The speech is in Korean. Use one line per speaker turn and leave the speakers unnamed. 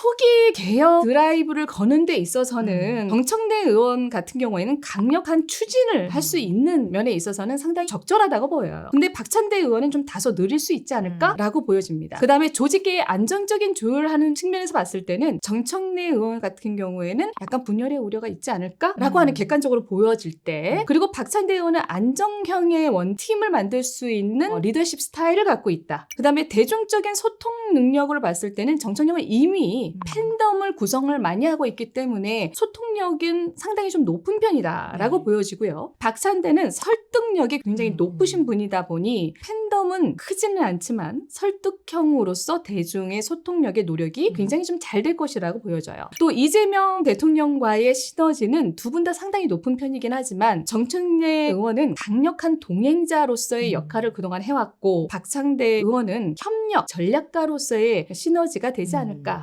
초기 개혁 드라이브를 거는 데 있어서는
음.
정청래 의원 같은 경우에는 강력한 추진을 할수
음.
있는 면에 있어서는 상당히 적절하다고 보여요. 근데 박찬대 의원은 좀 다소 느릴 수 있지
음.
않을까라고 보여집니다. 그 다음에 조직계의 안정적인 조율하는 측면에서 봤을 때는 정청래 의원 같은 경우에는 약간 분열의 우려가 있지 않을까라고
음.
하는 객관적으로 보여질 때 그리고 박찬대 의원은 안정형의 원팀을 만들 수 있는 어, 리더십 스타일을 갖고 있다. 그 다음에 대중적인 소통 능력을 봤을 때는 정청래은 이미
음.
팬덤을 구성을 많이 하고 있기 때문에 소통력은 상당히 좀 높은 편이다라고
네.
보여지고요. 박찬대는 설득력이 굉장히
음.
높으신 분이다 보니 팬덤은 크지는 않지만 설득형으로서 대중의 소통력의 노력이
음.
굉장히 좀 잘 될 것이라고 보여져요. 또 이재명 대통령과의 시너지는 두 분 다 상당히 높은 편이긴 하지만 정청래 의원은 강력한 동행자로서의
음.
역할을 그동안 해왔고 박창대 의원은 협력 전략가로서의 시너지가 되지
음.
않을까